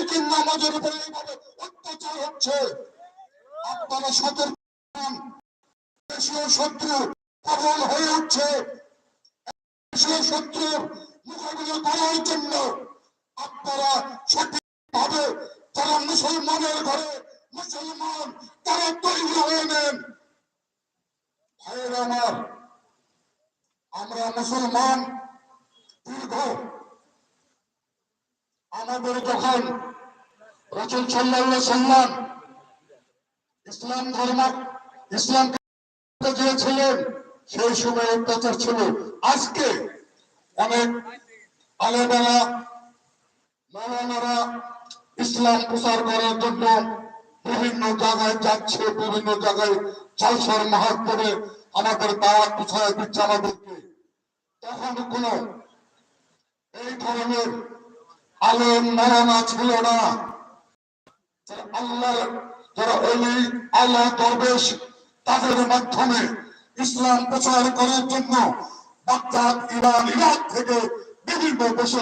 মুসলিম নামাজের উপরে অত্যাচার হচ্ছে। আপনারা সতর্ক শত্রু প্রবল হয়ে উঠছে। দেশীয় মোকাবিলা করার জন্য আপনারা সঠিকভাবে যারা মুসলমানের ঘরে মুসলমান, তারা তৈরি হয়ে নেন। ভাইয়ের আমার, আমরা মুসলমান দীর্ঘ। আমাদের যখন রসুল সাল্লাহ সাল্লাম ইসলাম ধর্ম, ইসলাম দিয়েছিলেন, সেই সময় অত্যাচার ছিল। আজকে অনেক আলেমেরা মৌলানারা ইসলাম প্রচার করার জন্য বিভিন্ন জায়গায় যাচ্ছে, বিভিন্ন জায়গায় জলসর মাহাত্মে আমাদের দাওয়াত প্রচার দিচ্ছে আমাদেরকে। তখন কোন এই ধরনের আলেম মৌলানা ছিল না। যারা আল্লাহর, যারা অলি আল্লাহ দরবেশ, তাদের মাধ্যমে ইসলাম প্রচার করার জন্য বাগদাদ ইরান ইরাক থেকে বিভিন্ন দেশে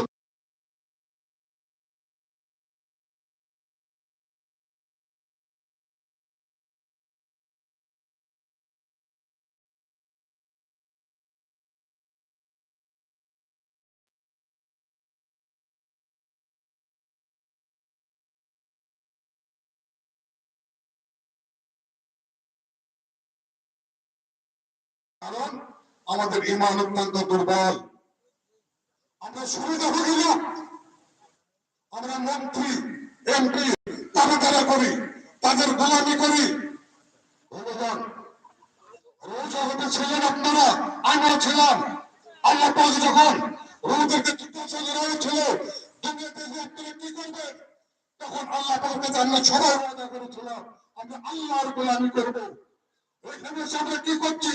কারণ আমাদের ইমান অত্যন্ত দুর্বল। আমরা সুবিধা ভোগী লোক আমরা মন্ত্রী, এমপি তারা করি, তাদের গোলামি করি। রোজা হতে ছিলেন আপনারা আমরা ছিলাম। আল্লাহ পাক যখন রোজাকে জিজ্ঞাসা করা হয়েছিল দুনিয়াতে কি করবেন? তখন আল্লাহ পাকের আমরা সবাই করেছিলাম আমরা আল্লাহর গোলামি করব। এসে আমরা কি করছি?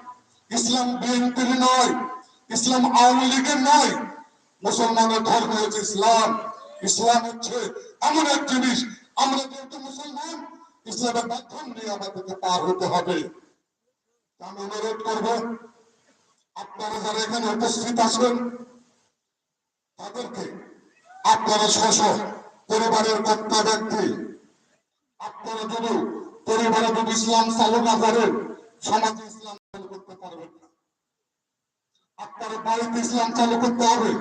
ইসলাম বিএনপির নয়, ইসলাম আওয়ামী লীগের নয়, মুসলমানের ধর্ম হচ্ছে ইসলাম। ইসলাম হচ্ছে এমন এক জিনিস, আমরা যেহেতু মুসলমান, ইসলামের মাধ্যম নিয়ে আমাদেরকে পার হতে হবে। আমি অনুরোধ করব, আপনারা যারা এখানে উপস্থিত আছেন, তাদেরকে আপনারা স্ব পরিবারের কর্তা ব্যক্তি, আপনারা যদি পরিবারে যদি ইসলাম চালু না করেন, সমাজে ইসলাম পারবেন না। আপনার বাড়িতে ইসলাম চালু করতে হবে।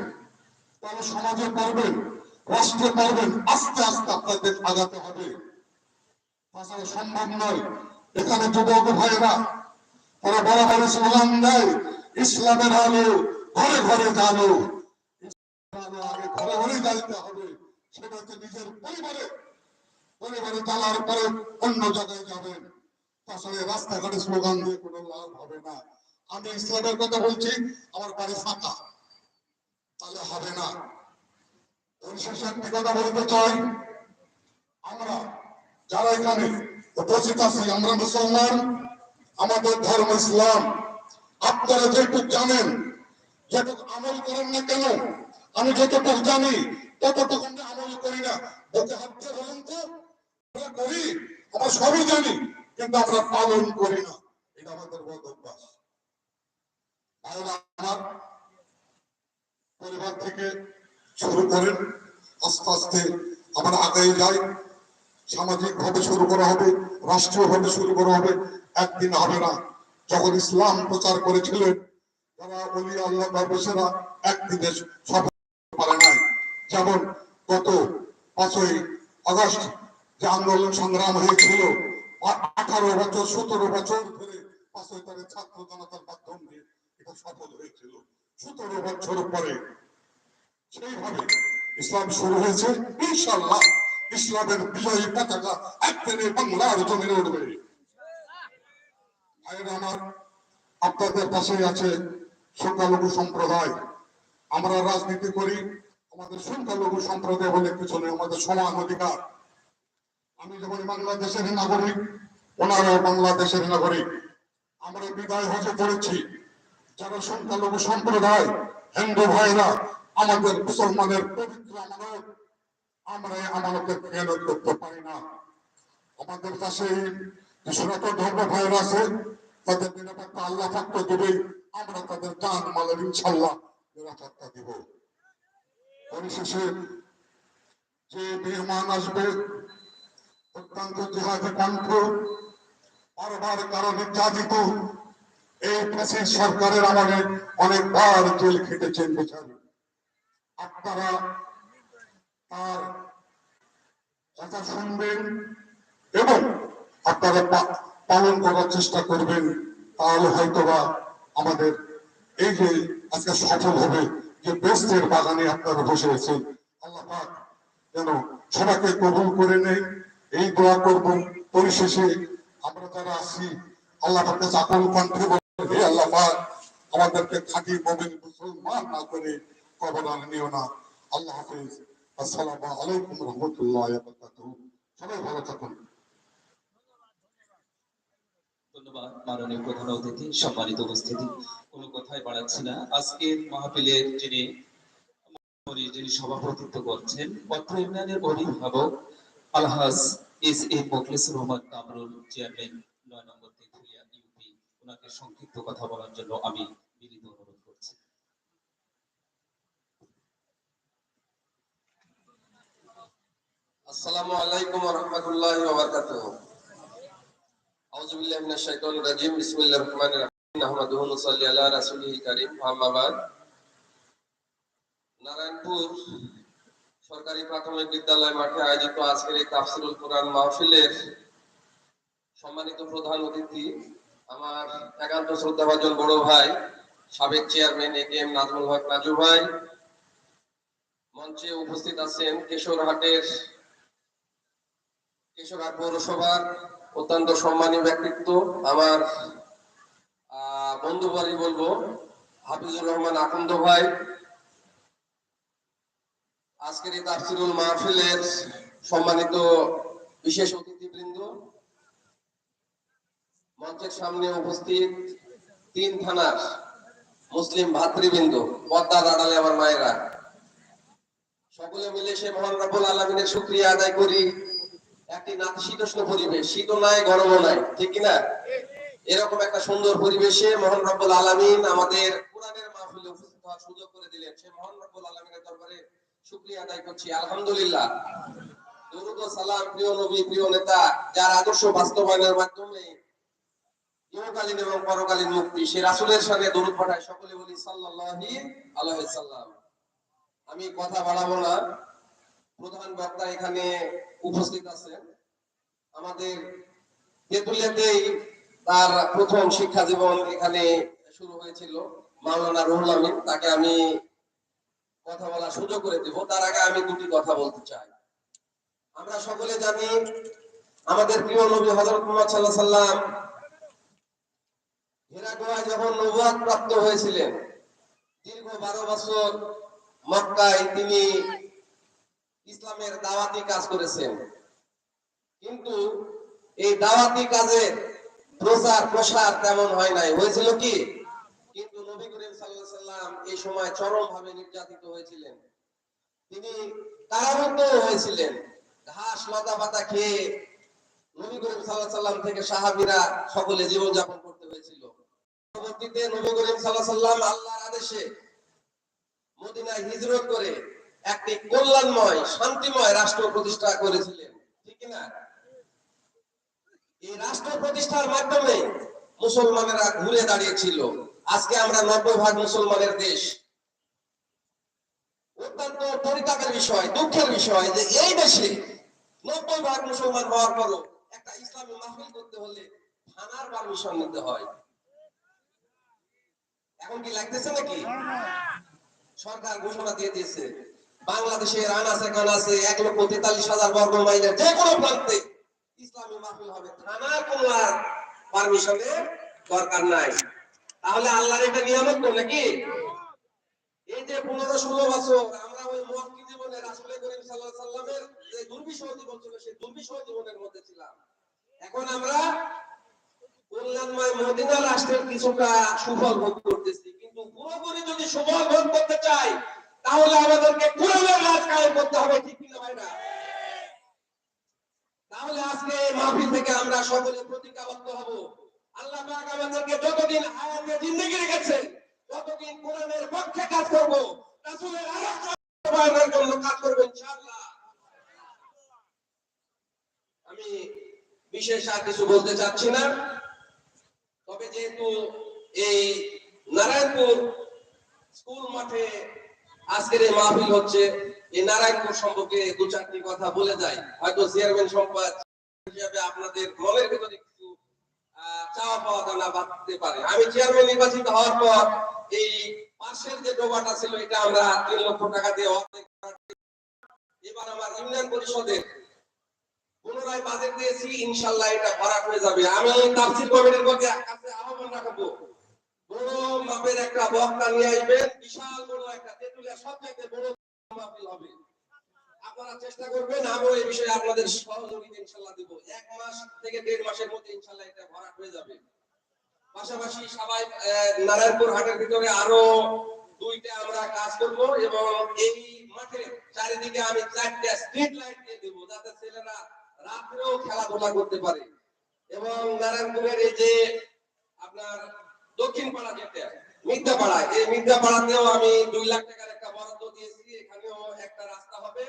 তাহলে সমাজে পারবেন রাষ্ট্রে পারবেন আস্তে আস্তে আপনাদের আগাতে হবে। তাছাড়া সম্ভব নয়। এখানে যুবক তারা বড় বড় দেয়, ইসলামের আলো ঘরে ঘরে জানো আগে ঘরে ঘরে জানতে হবে। সেটা হচ্ছে নিজের পরিবারে পরিবারে জ্বালার পরে অন্য জায়গায় যাবেন। তাছাড়া রাস্তাঘাটে স্লোগান দিয়ে কোনো লাভ হবে না। আমি ইসলামের কথা বলছি, আমার বাড়ি ফাঁকা। তাহলে হবে না। পরিশেষে একটি কথা বলতে চাই। আমরা যারা এখানে উপস্থিত আছি, আমরা মুসলমান, আমাদের ধর্ম ইসলাম। আপনারা যেটুক জানেন, যেটুক আমল করেন না কেন, আমি যতটুকু জানি, ততটুকু আমল করি না। ওকে হাত দিয়ে বলুন তো করি, আমরা সবই জানি। কিন্তু আমরা পালন করি না। এটা আমাদের বদ অভ্যাস। আমার পরিবার থেকে শুরু করেন আস্তে আস্তে আমরা আগাই যাই সামাজিক ভাবে শুরু করা হবে রাষ্ট্রীয় ভাবে শুরু করা হবে, একদিন হবে না। যখন ইসলাম প্রচার করেছিলেন, যারা বলি আল্লাহ দরবেশেরা একদিনে সফল পারে নাই। যেমন গত পাঁচই আগস্ট যে আন্দোলন সংগ্রাম হয়েছিল আঠারো বছর, সতেরো বছর ধরে পাঁচই ছাত্র জনতার মাধ্যমে এটা সফল হয়েছিল। সতেরো বছর পরে সেইভাবে ইসলাম শুরু হয়েছে ইনশাল্লাহ ইসলামের বিজয়ী পতাকা একদিনে বাংলার জমিনে উঠবে ভাইয়েরা আমার, আপনাদের পাশেই আছে সংখ্যালঘু সম্প্রদায়। আমরা রাজনীতি করি, আমাদের সংখ্যালঘু সম্প্রদায় বলে কিছু নেই, আমাদের সমান অধিকার। আমি যেমন বাংলাদেশের নাগরিক ওনারাও বাংলাদেশের নাগরিক। আমরা বিদায় হতে পড়েছি। যারা সংখ্যালঘু সম্প্রদায়, হিন্দু ভাইরা, আমাদের মুসলমানের পবিত্র আমানত, আমরা আমানতের খেয়ালত করতে পারি না। আমাদের কাছে সনাতন ধর্ম ভাইরা আছে, তাদের নিরাপত্তা আল্লাহ থাকতে দেবে। আমরা তাদের জান মালের ইনশাল্লাহ নিরাপত্তা দিব। পরিশেষে যে মেহমান আসবে অত্যন্ত জিহাদি কণ্ঠ বারবার কারও নির্যাতিত এই ফ্যাসিস সরকারের আমলে অনেকবার জেল খেটেছেন আপনারা তার কথা শুনবেন এবং আপনারা পালন করার চেষ্টা করবেন, তাহলে হয়তোবা আমাদের এই যে আজকে সফল হবে, যে বেস্টের বাগানে আপনারা বসে আছেন, আল্লাহ যেন সবাইকে কবুল করে নেই এই দোয়া করব। পরিশেষে আমরা যারা আছি আল্লাহ চাকল কণ্ঠে বলেন, আল্লাহ আমাদেরকে খাঁটি মমিন মুসলমান না করে কবরান নিও না। আল্লাহ হাফিজ। আসসালামু আলাইকুম রহমতুল্লাহ সবাই ভালো থাকুন। ধন্যবাদ মাননীয় প্রধান অতিথি সম্মানিত উপস্থিতি। কোনো কথাই বাড়াচ্ছি না। যিনি যিনি সভাপতিত্ব করছেন অভিভাবক আলহাজ S A Mokhlesur Rahman Kamrul, chairman নয় নম্বর তেঁতুলিয়া, ইউপি। ওনাকে সংক্ষিপ্ত কথা বলার জন্য আমি বিনীত অনুরোধ করছি। আসসালামু আলাইকুম ওয়া ওয়া বারাকাতুহু। আউযু বিল্লাহি মিনাশ শাইতানির রাজিম, বিসমিল্লাহির রহমানির রহিম। নাহমাদুহু ওয়া নুসাল্লি আলা রাসূলিল কারীম। আম্মা বাদ। নারায়ণপুর সরকারি প্রাথমিক বিদ্যালয় মাঠে আয়োজিত আজকের এই তাফসিরুল কোরআন মাহফিলের সম্মানিত প্রধান অতিথি আমার একান্ত শ্রদ্ধাভাজন বড় ভাই, সাবেক chairman A K M Nazmul Haque Naju ভাই। মঞ্চে উপস্থিত আছেন কেশরহাটের কেশরহাট পৌরসভার অত্যন্ত সম্মানী ব্যক্তিত্ব, আমার বন্ধু বাড়ি বলব, হাফিজুর রহমান আকন্দ ভাই। আজকের এই তাফসিরুল মাহফিলের সম্মানিত বিশেষ অতিথিবৃন্দ, মঞ্চের সামনে উপস্থিত তিন থানার মুসলিম ভাতৃবৃন্দ পদ্মার আড়ালে আমার মায়েরা। সকলে মিলে সে মহান রব্বুল আলমিনের শুক্রিয়া আদায় করি। একটি নাতিশীতোষ্ণ পরিবেশ শীতও নাই, গরমও নাই, ঠিক কিনা? এরকম একটা সুন্দর পরিবেশে মহান রব্বুল আলমিন আমাদের কোরআনের মাহফিলে উপস্থিত হওয়ার সুযোগ করে দিলেন। সে মহান রব্বুল আলমিনের দরবারে প্রিয় নেতা, যার আদর্শ বাস্তবায়নের মাধ্যমে এবং পরকালীন সে সকলে আমি কথা বাড়াবো না। প্রধান বক্তা এখানে উপস্থিত আছেন আমাদের তেতুলিয়াতেই তার প্রথম শিক্ষা জীবন এখানে শুরু হয়েছিল, মাওলানা রুহুল আমিন। তাকে আমি কথা বলার সুযোগ করে দেব। তার আগে আমি দুটি কথা বলতে চাই। আমরা সকলে জানি, আমাদের প্রিয় নবী হযরত মুহাম্মদ সাল্লাম হেরাগুয়ায় যখন নবুয়াত প্রাপ্ত হয়েছিলেন, দীর্ঘ বারো বছর মক্কায় তিনি ইসলামের দাওয়াতি কাজ করেছেন। কিন্তু এই দাওয়াতি কাজে প্রচার প্রসার তেমন হয় নাই। হয়েছিল কি? নবী করিম সাল্লাম এই সময় নির্যাতিত হয়েছিলেন। তিনি হয়েছিলেন। ঘাস, লতা পাতা খেয়ে নবী করিম সাল্লাম থেকে সকলে করতে হয়েছিল। পরবর্তীতে নবী করিম সাল্লাম আল্লাহর আদেশে মদিনায় হিজরত করে একটি কল্যাণময়, শান্তিময় রাষ্ট্র প্রতিষ্ঠা করেছিলেন। ঠিক না? এই রাষ্ট্র প্রতিষ্ঠার মাধ্যমে মুসলমানেরা ঘুরে দাঁড়িয়েছিল। আজকে আমরা নব্বই ভাগ মুসলমানের দেশ। অত্যন্ত পরিতাপের বিষয়, দুঃখের বিষয় যে এই দেশে নব্বই ভাগ মুসলমান হওয়ার পরও একটা ইসলামী মাহফিল করতে হলে থানার পারমিশন নিতে হয়। এখন কি লাগতেছে নাকি? সরকার ঘোষণা দিয়ে দিয়েছে বাংলাদেশের আনাচে কানাচে এক লক্ষ তেতাল্লিশ হাজার বর্গ মাইলের যে কোনো প্রান্তে ইসলামী মাহফিল হবে। থানার কোনো আর পারমিশনের দরকার নাই। তাহলে আল্লাহর এটা নিয়ামত তো নাকি? এই যে পনেরো ষোলো বছর, আমরা ওই মক্কি জীবনে রাসুল করিম সাল্লাহ সাল্লামের যে দুর্বিষহ জীবন ছিল, সেই দুর্বিষহ জীবনের মধ্যে ছিলাম। এখন আমরা কল্যাণময় মদিনা রাষ্ট্রের কিছুটা সুফল ভোগ করতেছি। কিন্তু পুরোপুরি যদি সুফল ভোগ করতে চাই, তাহলে আমাদেরকে রাজ করতে হবে, ঠিক তাহলে আজকে মাহফিল থেকে আমরা সকলে প্রতিজ্ঞাবদ্ধ হব। আল্লাহ পাক আমাদেরকে যতদিন হায়াতে জিন্দগি রেখেছে, ততদিন কোরআনের পক্ষে কাজ করব, রাসূলের জন্য কাজ করব ইনশাআল্লাহ। আমি বিশেষ আর কিছু বলতে চাচ্ছি না, তবে যেহেতু এই নারায়ণপুর স্কুল মাঠে আজকের এই মাহফিল হচ্ছে, এই নারায়ণপুর সম্পর্কে দু চারটি কথা বলে যায় হয়তো চেয়ারম্যান সম্পাদ হিসাবে আপনাদের মনের ভিতরে চাওয়া পাওয়া জানা বাড়তে পারে। আমি চেয়ারম্যান নির্বাচিত হওয়ার পর এই পাশের যে ডোবাটা ছিল, এটা আমরা তিন লক্ষ টাকা দিয়ে এবার আমার ইউনিয়ন পরিষদের পুনরায় বাজেট দিয়েছি, ইনশাল্লাহ এটা ভরাট হয়ে যাবে। আমি তাফসির কমিটির কাছে কাছে আহ্বান রাখব। বড় মাপের একটা বক্তা নিয়ে আসবেন, বিশাল বড় একটা তেতুলিয়া সবচেয়ে বড় মাহফিল হবে। আপনারা যাতে রাত্রেও খেলাধুলা করতে পারে। এবং নারায়ণপুরের এই যে আপনার দক্ষিণ পাড়া যেটা মিথ্যা পাড়া এই মিথ্যা পাড়াতেও আমি দুই লাখ টাকার একটা বরাদ্দ দিয়েছি, এখানেও একটা রাস্তা হবে।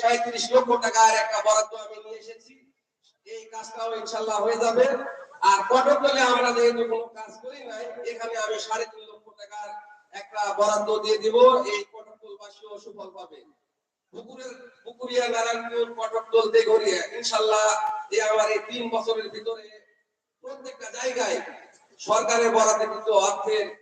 সাঁত্রিশ লক্ষ টাকার বরাদ্দ আমি নিয়ে এসেছি। এই কাজটাও ইনশাল্লাহ হয়ে যাবে। আর সাড়ে তিন লক্ষ টাকার একটা বরাদ্দ দিয়ে এই সুফল পাবে। ইনশাল্লাহ আমার এই তিন বছরের ভিতরে প্রত্যেকটা জায়গায় সরকারের বরাদ্দে কিন্তু অর্থের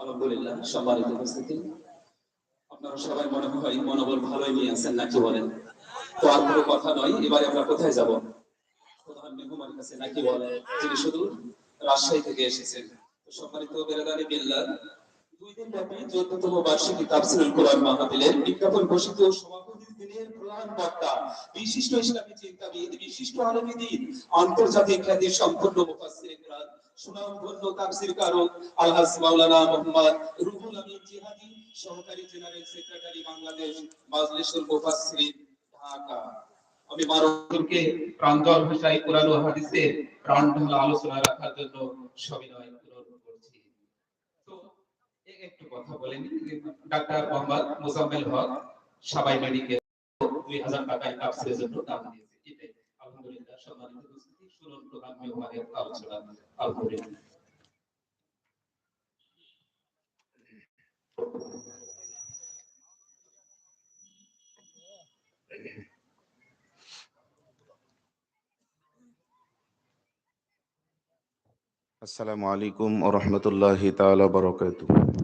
আলহামদুলিল্লাহ, সম্মানিত উপস্থিতি। আপনারা সবাই মনে হয় মনোবল ভালোই নিয়ে আছেন নাকি বলেন? তো আর কোনো কথা নয়, এবারে আমরা কোথায় যাব? প্রধান মেহমানের কাছে নাকি যিনি শুধু রাজশাহী থেকে এসেছেন। সম্মানিত বিল্লাহ, দুই দিন ব্যাপী চোদ্দতম বার্ষিকী কোরআন মাহফিলের বিজ্ঞাপন ঘোষিত সভাপতি দিনের প্রধান বক্তা, বিশিষ্ট ইসলামী চিন্তাবিদ, বিশিষ্ট আলমীদিন আন্তর্জাতিক খ্যাতি সম্পন্ন মুফাসসির সুনামধন্য তাফসীর কারক মাওলানা মোহাম্মদ রুহুল আমিন জিহাদি, সহকারী জেনারেল সেক্রেটারি বাংলাদেশ, মাজলিসুল মুফাসসিরিন, ঢাকা। আমি মারুফকে প্রাঞ্জল ভাষায় কোরআন ও আলোচনা রাখার জন্য সবিনয় অনুরোধ করছি। তো একটু কথা ডাক্তার মোহাম্মদ মোজাম্মেল হক, সাবাই মেডিকেল, দুই হাজার টাকায় তাফসিরের জন্য দান দিয়েছে। আলহামদুলিল্লাহ সম্মানিত উপস্থিতি শুনুন প্রোগ্রাম মেহমানের আলোচনা আলহামদুলিল্লাহ আসসালামু আলাইকুম ওয়া রাহমাতুল্লাহি তাআলা বারাকাতুহু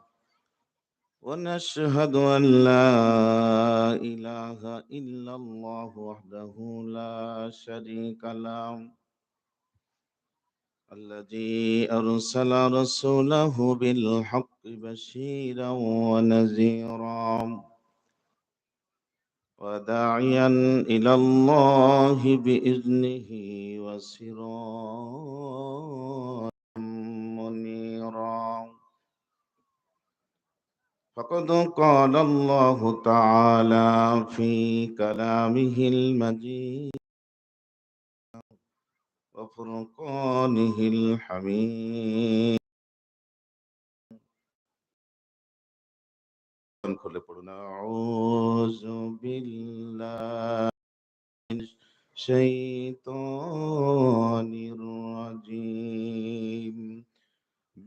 ونشهد أن لا إله إلا الله وحده لا شريك له الذي أرسل رسوله بالحق بشيرا ونذيرا وداعيا إلى الله بإذنه وسراجا فقد قال الله تعالى في كلامه المجيد وفرقانه الحميد খুলে পড়ুন আউযু বিল্লাহ الشيطان الرجيم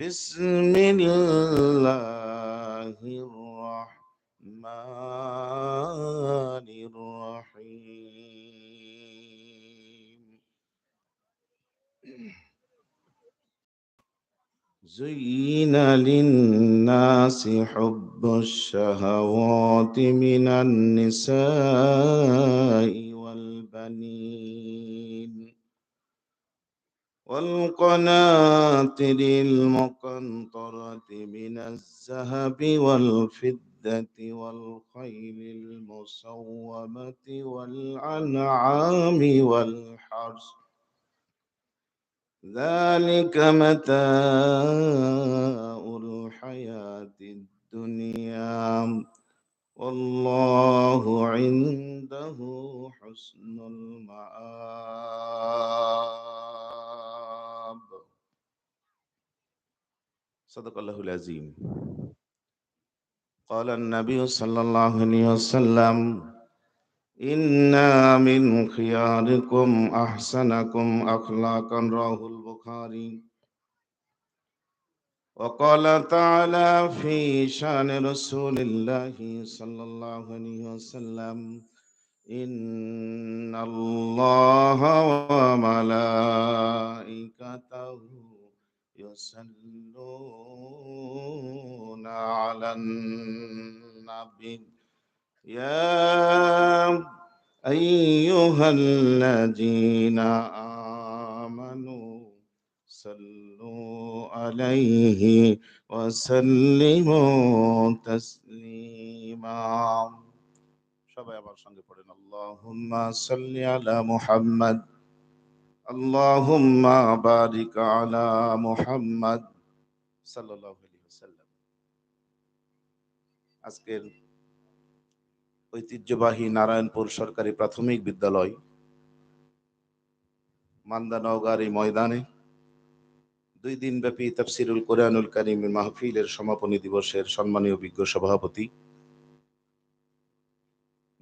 بسم الله الرحمن الرحيم. زين للناس حب الشهوات من النساء والبنين. والقناطر المقنطرة من الذهب والفضة والخيل المصومة والأنعام والحرث. ذلك متاع الحياة الدنيا. والله عنده حسن المآب. صدق الله العظيم. قال النبي صلى الله عليه وسلم إنا من خياركم أحسنكم أخلاقا. رواه البخاري. وقال تعالى في شان رسول الله صلى الله عليه وسلم إن الله وملائكته يصلون على النبي. يا أيها الذين آمنوا صلوا عليه وسلموا تسليما সবাই আমার সঙ্গে পড়েন আল্লাহুম্মা সাল্লি আলা মুহাম্মদ আল্লাহুম্মা বারিক আলা মুহাম্মদ সাল্লাল্লাহু আলাইহি ওয়াসাল্লাম আজকের ঐতিহ্যবাহী নারায়ণপুর সরকারি প্রাথমিক বিদ্যালয় মান্দা নওগাঁর এই ময়দানে দুই দিন ব্যাপী তাফসিরুল কোরআনুল কারিম মাহফিলের সমাপনী দিবসের সম্মানীয় বিজ্ঞ সভাপতি।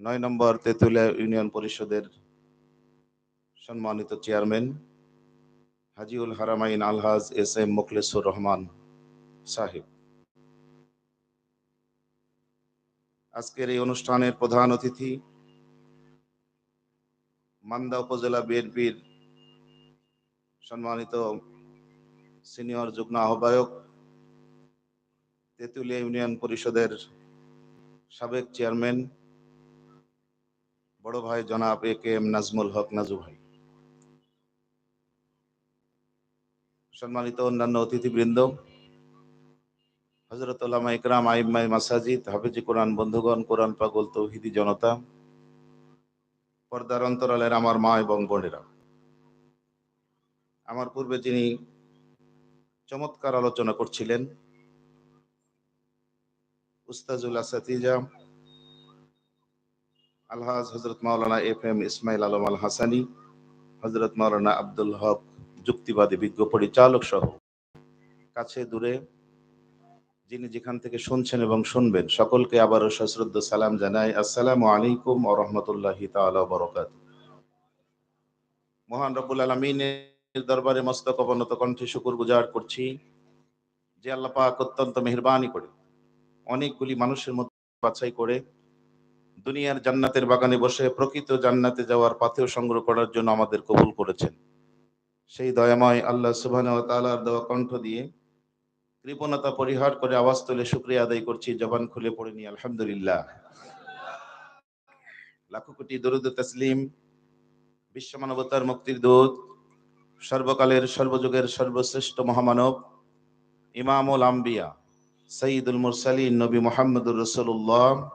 নয় নম্বর তেতুলিয়া ইউনিয়ন পরিষদের সম্মানিত চেয়ারম্যান হাজিউল হারামাইন আলহাজ এস এম মোখলেসুর রহমান সাহেব। আজকের এই অনুষ্ঠানের প্রধান অতিথি মান্দা উপজেলা বিএনপির সম্মানিত সিনিয়র যুগ্ম আহ্বায়ক তেঁতুলিয়া ইউনিয়ন পরিষদের সাবেক চেয়ারম্যান, বড় ভাই জনাব এ কে এম নাজমুল হক নাজু ভাই। সম্মানিত অন্যান্য অতিথিবৃন্দ হজরত ওলামা ইকরাম আইমাই মাসাজিদ, হাফিজি কোরআন, বন্ধুগণ, কোরআন পাগল, তৌহিদি জনতা, পর্দার অন্তরালের আমার মা এবং বোনেরা। আমার পূর্বে যিনি চমৎকার আলোচনা করছিলেন। উস্তাজুল আসাতিজা, আলহাজ হজরত মাওলানা এফ এম ইসমাইল আলম আল হাসানি হজরত মাওলানা আব্দুল হক যুক্তিবাদী বিজ্ঞ পরিচালক সহ। কাছে দূরে যিনি যেখান থেকে শুনছেন এবং শুনবেন, সকলকে আবারও সশ্রদ্ধ সালাম জানাই। আসসালামু আলাইকুম ও রহমতুল্লাহি বরকাত মহান রব্বুল আলমিনের দরবারে মস্তক অবনত কণ্ঠে শুকুর গুজার করছি যে আল্লাহ পাক অত্যন্ত মেহরবানি করে, অনেকগুলি মানুষের মধ্যে বাছাই করে দুনিয়ার জান্নাতের বাগানে বসে প্রকৃত জান্নাতে যাওয়ার পাথেও সংগ্রহ করার জন্য আমাদের কবুল করেছেন। সেই দয়াময় আল্লাহ সুবহান ওয়া তাআলার দেওয়া কণ্ঠ দিয়ে কৃপণতা পরিহার করে আওয়াজ তুলে শুক্রিয়া আদায় করছি, জবান খুলে পড়ে নি আলহামদুলিল্লাহ। লাখো কোটি দরুদ ও তসলিম বিশ্ব মানবতার মুক্তির দূত সর্বকালের, সর্বযুগের সর্বশ্রেষ্ঠ মহামানব ইমামুল আম্বিয়া, সঈদুল মুরসালিন নবী মোহাম্মদুর রসুল্লাহ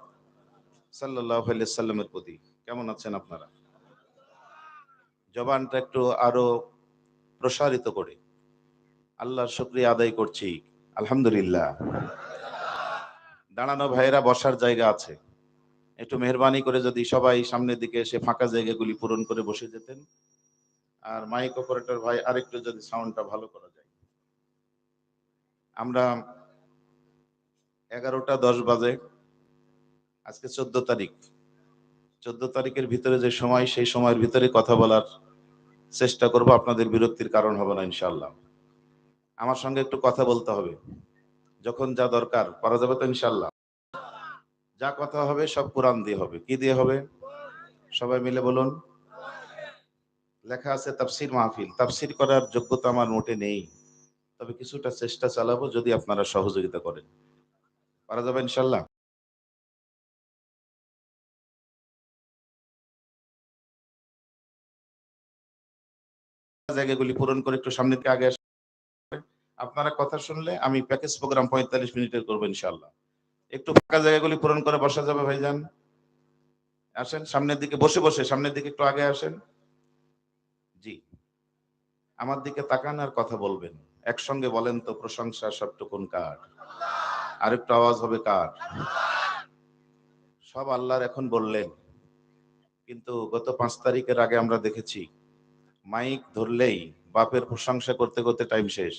সাল্লাহ সাল্লামের প্রতি। কেমন আছেন আপনারা? জবানটা একটু আরও প্রসারিত করে। আল্লাহর শুক্রিয়া আদায় করছি, আলহামদুলিল্লাহ। দাঁড়ানো ভাইয়েরা, বসার জায়গা আছে। একটু মেহরবানি করে যদি সবাই সামনের দিকে এসে ফাঁকা জায়গাগুলি পূরণ করে বসে যেতেন। আর মাইক অপারেটর ভাই, আরেকটু যদি সাউন্ডটা ভালো করা যায়। আমরা এগারোটা দশ বাজে। আজকে চোদ্দ তারিখ। চোদ্দ তারিখের ভিতরে যে সময়, সেই সময়ের ভিতরে কথা বলার চেষ্টা করব। আপনাদের বিরক্তির কারণ হবে না ইনশাল্লাহ আমার সঙ্গে একটু কথা বলতে হবে। যখন যা দরকার, করা যাবে তো ইনশাল্লাহ যা কথা হবে, সব কোরআন দিয়ে হবে। কি দিয়ে হবে? সবাই মিলে বলুন। লেখা আছে তাফসির মাহফিল। তাফসির করার যোগ্যতা আমার মোটে নেই। তবে কিছুটা চেষ্টা চালাবো যদি আপনারা সহযোগিতা করেন। পারা যাবে ইনশাল্লাহ জায়গাগুলি পূরণ করে একটু সামনের দিকে আগে আসেন। আপনারা কথা শুনলে আমি প্যাকেজ প্রোগ্রাম পঁয়তাল্লিশ মিনিটের করব ইনশাল্লাহ একটু ফাঁকা জায়গাগুলি পূরণ করে বসা যাবে ভাইজান। আসেন, সামনের দিকে, বসে বসে, সামনের দিকে একটু আগে আসেন। আমার দিকে তাকান আর কথা বলবেন। একসঙ্গে বলেন তো, প্রশংসা সবটুকুন কার? আরেকটু আওয়াজ হবে কার? সব আল্লাহর এখন বললেন। কিন্তু গত পাঁচ তারিখের আগে আমরা দেখেছি, মাইক ধরলেই বাপের প্রশংসা করতে করতে টাইম শেষ।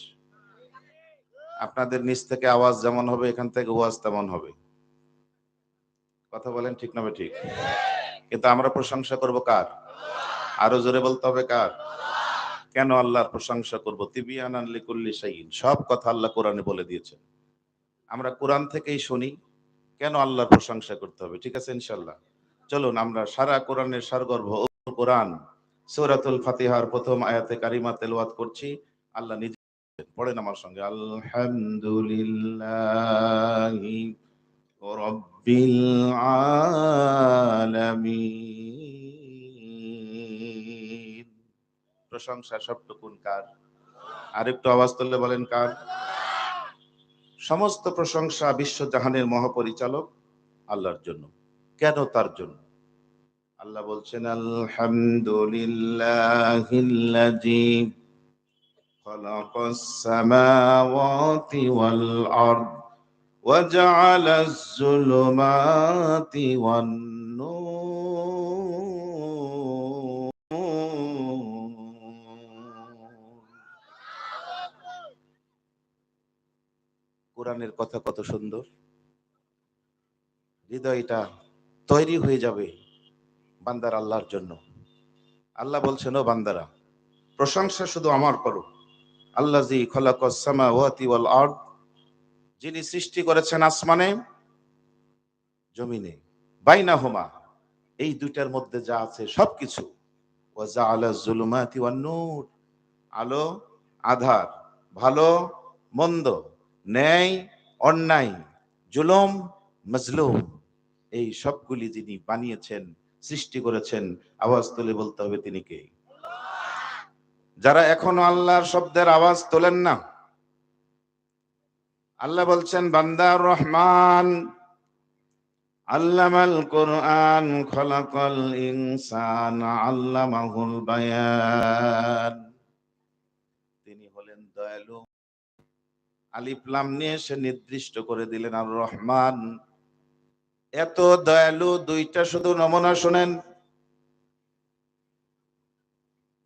আপনাদের নিচ থেকে আওয়াজ যেমন হবে, এখান থেকে ওয়াজ তেমন হবে। কথা বলেন ঠিক না ঠিক? কিন্তু আমরা প্রশংসা করব কার? আরও জোরে বলতে হবে কার? কেন আল্লাহর প্রশংসা করব? লিকুল্লি শাইইন। সব কথা আল্লাহ কোরআনে বলে দিয়েছেন। আমরা কোরআন থেকেই শুনি, কেন আল্লাহর প্রশংসা করতে হবে? ঠিক আছে ইনশাল্লাহ চলুন, আমরা সারা কোরআনের সারগর্ভ কোরআন, সূরাতুল ফাতিহার প্রথম আয়াতে কারিমা তেলওয়াত করছি। আল্লাহ নিজে পড়েন আমার সঙ্গে। আলহামদুলিল্লাহি রাব্বিল আলামিন। প্রশংসা সবটুকুন কার? আরেকটু আওয়াজ তুললে বলেন কার? সমস্ত প্রশংসা বিশ্ব জাহানের মহাপরিচালক আল্লাহর জন্য। কেন তার জন্য? আল্লাহ বলছেন আলহামদুলিল্লাহ কোরআনের কথা কত সুন্দর। হৃদয়টা তৈরি হয়ে যাবে বান্দার আল্লাহর জন্য। আল্লাহ বলছেন, ও বান্দারা, প্রশংসা শুধু আমার করো। আল্লাহ জি খলাকাতি ওয়াল যিনি সৃষ্টি করেছেন আসমানে, জমিনে। বাইনা হোমা এই দুইটার মধ্যে যা আছে সবকিছু। ওয়াজা আলো, আধার, ভালো, মন্দ ন্যায়, অন্যায়, জুলুম, মজলুম, এই সবগুলি যিনি বানিয়েছেন, সৃষ্টি করেছেন, আওয়াজ তুলে বলতে হবে তিনি কে? যারা এখনও আল্লাহর শব্দের আওয়াজ তোলেন না। আল্লাহ বলছেন বান্দার রহমান, আল্লামাল কোরআন খলাকল ইনসান, আল্লামাহুল বায়ান। তিনি হলেন দয়ালু আলিফ লাম নিয়ে সে নির্দিষ্ট করে দিলেন আর রহমান, এত দয়ালু দুইটা শুধু নমুনা শোনেন।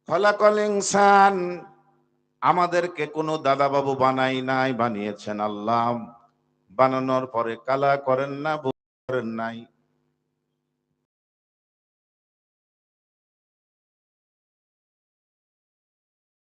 খলাকল ইনসান, আমাদেরকে কোনো দাদা বাবু বানাই নাই, বানিয়েছেন আল্লাহ। বানানোর পরে কালা করেন না করেন নাই।